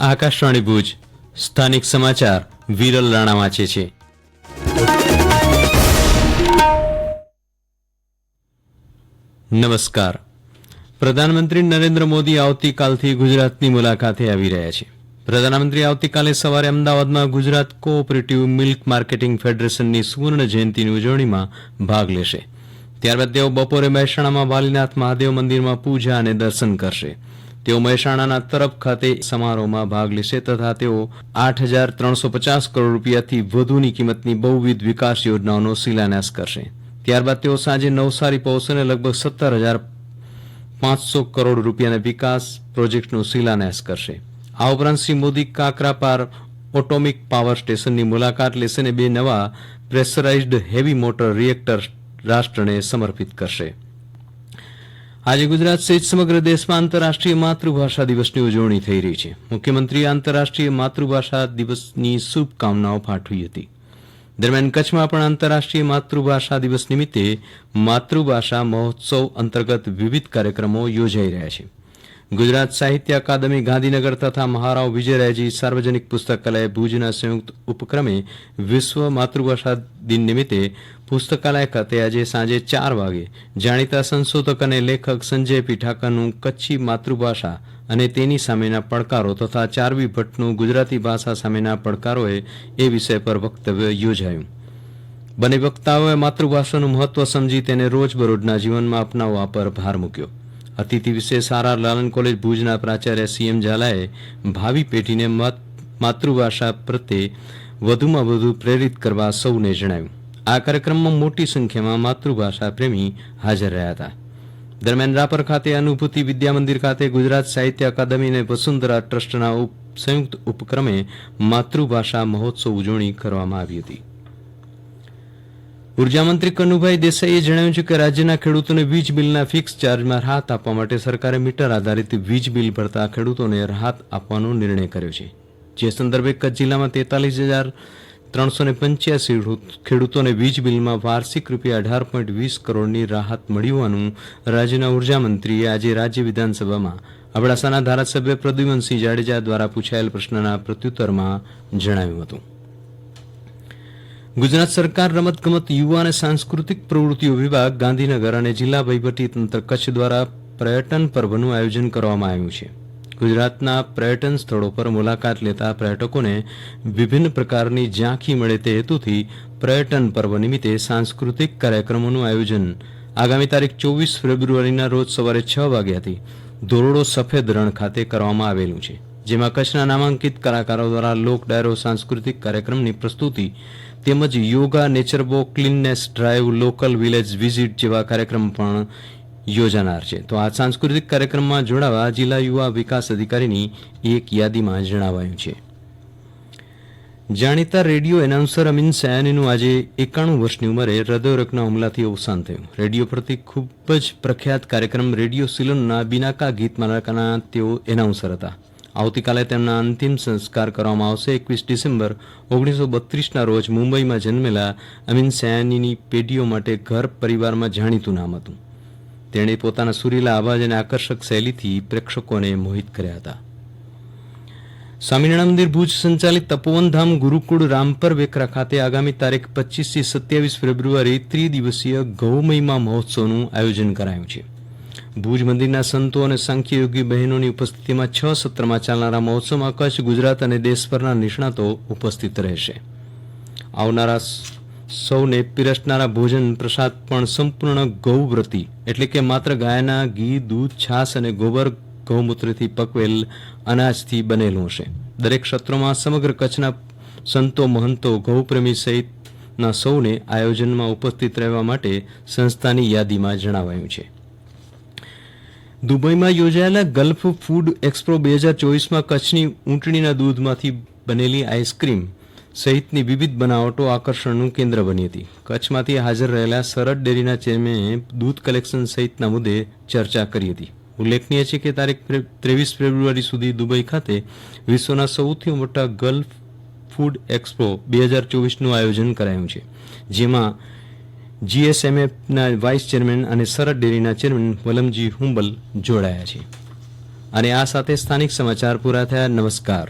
આકાશવાણી ભુજ, સ્થાનિક સમાચાર, વિરલ રાણા વાંચે છે. નમસ્કાર. પ્રધાનમંત્રી નરેન્દ્ર મોદી આવતીકાલથી ગુજરાતની મુલાકાતે આવી રહ્યા છે. પ્રધાનમંત્રી આવતીકાલે સવારે અમદાવાદમાં ગુજરાત કોઓપરેટિવ મિલ્ક માર્કેટિંગ ફેડરેશનની સુવર્ણ જયંતિની ઉજવણીમાં ભાગ લેશે. ત્યારબાદ તેઓ બપોરે મહેસાણામાં વાલીનાથ મહાદેવ મંદિરમાં પૂજા અને દર્શન કરશે. તેઓ મહેસાણાના તરફ ખાતે સમારોહમાં ભાગ લેશે તથા તેઓ આઠ હજાર ત્રણસો પચાસ કરોડ રૂપિયાથી વધુની કિંમતની બહુવિધ વિકાસ યોજનાઓનો શિલાન્યાસ કરશે. ત્યારબાદ તેઓ સાંજે નવસારી પહોંચશે લગભગ સત્તર હજાર પાંચસો કરોડ રૂપિયાના વિકાસ પ્રોજેક્ટનો શિલાન્યાસ કરશે. આ ઉપરાંત શ્રી મોદી કાકરાપાર ઓટોમિક પાવર સ્ટેશનની મુલાકાત લેશે અને બે નવા પ્રેશરાઇઝડ હેવી મોટર રિએક્ટર રાષ્ટ્રને સમર્પિત કરશે. આજે ગુજરાત સહિત સમગ્ર દેશમાં આંતરરાષ્ટ્રીય માતૃભાષા દિવસની ઉજવણી થઈ રહી છે. મુખ્યમંત્રીએ આંતરરાષ્ટ્રીય માતૃભાષા દિવસની શુભકામનાઓ પાઠવી હતી. દરમિયાન કચ્છમાં પણ આંતરરાષ્ટ્રીય માતૃભાષા દિવસ નિમિત્તે માતૃભાષા મહોત્સવ અંતર્ગત વિવિધ કાર્યક્રમો યોજાઈ રહ્યા છે. ગુજરાત સાહિત્ય અકાદમી, ગાંધીનગર તથા મહારાવ વિજયરાયજી સાર્વજનિક પુસ્તકાલય ભુજના સંયુક્ત ઉપક્રમે વિશ્વ માતૃભાષા દિન નિમિત્તે પુસ્તકાલય ખાતે આજે સાંજે ચાર વાગે જાણીતા સંશોધક અને લેખક સંજય પી ઠાકરનું કચ્છી માતૃભાષા અને તેની સામેના પડકારો તથા ચારવી ભટ્ટનું ગુજરાતી ભાષા સામેના પડકારોએ એ વિષય પર વક્તવ્ય યોજાયું. બંને વક્તાઓએ માતૃભાષાનું મહત્વ સમજી તેને રોજબરોજના જીવનમાં અપનાવવા પર ભાર મૂક્યો. અતિથિ વિશેષ આર લાલન કોલેજ ભુજના પ્રાચાર્ય સીએમ ઝાલાએ ભાવિ પેઢીને માતૃભાષા પ્રત્યે વધુમાં વધુ પ્રેરિત કરવા સૌને જણાવ્યું. આ કાર્યક્રમમાં મોટી સંખ્યામાં માતૃભાષા પ્રેમી હાજર રહ્યા હતા. દરમિયાન રાપર ખાતે અનુભૂતિ વિદ્યામંદિર ખાતે ગુજરાત સાહિત્ય અકાદમી અને વસુંધરા ટ્રસ્ટના સંયુક્ત ઉપક્રમે માતૃભાષા મહોત્સવ ઉજવણી કરવામાં આવી હતી. ઉર્જામંત્રી કનુભાઈ દેસાઈએ જણાવ્યું છે કે રાજ્યના ખેડૂતોને વીજ બિલના ફિક્સ ચાર્જમાં રાહત આપવા માટે સરકારે મીટર આધારિત વીજ બિલ ભરતા ખેડૂતોને રાહત આપવાનો નિર્ણય કર્યો છે. જે સંદર્ભે કચ્છ જિલ્લામાં તેતાલીસ હજાર ત્રણસો ને પંચ્યાસી ખેડૂતોને વીજ બિલમાં વાર્ષિક રૂપિયા અઢાર પોઈન્ટ વીસ કરોડની રાહત મળી હોવાનું રાજ્યના ઉર્જામંત્રીએ આજે રાજ્ય વિધાનસભામાં અબડાસાના ધારાસભ્ય પ્રદ્યુમનસિંહ જાડેજા દ્વારા પૂછાયેલ પ્રશ્નના પ્રત્યુત્તરમાં જણાવ્યું હતું. ગુજરાત સરકાર રમતગમત યુવા અને સાંસ્કૃતિક પ્રવૃત્તિઓ વિભાગ, ગાંધીનગર અને જિલ્લા વહીવટીતંત્ર કચ્છ દ્વારા પર્યટન પર્વનું આયોજન કરવામાં આવ્યું છે. ગુજરાતના પર્યટન સ્થળો પર મુલાકાત લેતા પર્યટકોને વિભિન્ન પ્રકારની ઝાંખી મળે તે હેતુથી પર્યટન પર્વ નિમિત્તે સાંસ્કૃતિક કાર્યક્રમોનું આયોજન આગામી તારીખ ચોવીસ ફેબ્રુઆરીના રોજ સવારે છ વાગ્યાથી ધોરડો સફેદ રણ ખાતે કરવામાં આવેલું છે, જેમાં કચ્છના નામાંકિત કલાકારો દ્વારા લોક ડાયરો સાંસ્કૃતિક કાર્યક્રમની પ્રસ્તુતિ તેમજ yoga નેચરબો cleanliness drive local village visit જેવા કાર્યક્રમ પણ યોજાનાર છે. તો આ સાંસ્કૃતિક કાર્યક્રમમાં જોડાવા જિલ્લા યુવા વિકાસ અધિકારીની એક યાદીમાં જણાવાયું છે. જાણીતા રેડિયો એનાઉન્સર અમીન સયાનીનું આજે એકાણું વર્ષની ઉંમરે હૃદયરોગના હુમલાથી અવસાન થયું. રેડિયો પરથી ખૂબ જ પ્રખ્યાત કાર્યક્રમ રેડિયો સિલોનના બિનાકા ગીત મારાકાના તેઓ એનાઉન્સર હતા. આવતીકાલે તેમના અંતિમ સંસ્કાર કરવામાં આવશે. એકવીસ ડિસેમ્બર ઓગણીસો બત્રીસના રોજ મુંબઈમાં જન્મેલા અમીન સયાનીની પેઢીઓ માટે ઘર પરિવારમાં જાણીતું નામ હતું. તેણે પોતાના સુરીલા અવાજ અને આકર્ષક શૈલીથી પ્રેક્ષકોને મોહિત કર્યા હતા. સ્વામિનારાયણ મંદિર ભુજ સંચાલિત તપોવનધામ ગુરુકુળ રામપર વેકરા ખાતે આગામી તારીખ પચીસથી સત્યાવીસ ફેબ્રુઆરી ત્રિદિવસીય ગૌમહિમા મહોત્સવનું આયોજન કરાયું છે. ભુજ મંદિરના સંતો અને સાંખ્યયોગી બહેનોની ઉપસ્થિતિમાં છ સત્રમાં ચાલનારા મહોત્સવમાં કચ્છ ગુજરાત અને દેશભરના નિષ્ણાતો ઉપસ્થિત રહેશે. આવનારા સૌને પીરસનારા ભોજન પ્રસાદ પણ સંપૂર્ણ ગૌવ્રતી, એટલે કે માત્ર ગાયના ઘી, દૂધ, છાશ અને ગોબર ગૌમૂત્રથી પકવેલ અનાજથી બનેલું હશે. દરેક સત્રોમાં સમગ્ર કચ્છના સંતો, મહંતો, ગૌપ્રેમી સહિતના સૌને આયોજનમાં ઉપસ્થિત રહેવા માટે સંસ્થાની યાદીમાં જણાવાયું છે. દુબઈમાં યોજાયેલા ગલ્ફ ફૂડ એક્સપો બે હજાર ચોવીસમાં કચ્છની ઊંટણીના દૂધમાંથી બનેલી આઈસ્ક્રીમ સહિતની વિવિધ બનાવટો આકર્ષણનું કેન્દ્ર બની હતી. કચ્છમાંથી હાજર રહેલા સરહદ ડેરીના ચેરમેને દૂધ કલેક્શન સહિતના મુદ્દે ચર્ચા કરી હતી. ઉલ્લેખનીય છે કે તારીખ ત્રેવીસ ફેબ્રુઆરી સુધી દુબઈ ખાતે વિશ્વના સૌથી મોટા ગલ્ફ ફૂડ એક્સપો બે હજાર ચોવીસનું આયોજન કરાયું છે. જેમાં જીએસએમએફના વાઇસ ચેરમેન અને સરહદ ડેરીના ચેરમેન વલમજી હુંબલ જોડાયા છે. અને આ સાથે સ્થાનિક સમાચાર પૂરા થયા. નમસ્કાર.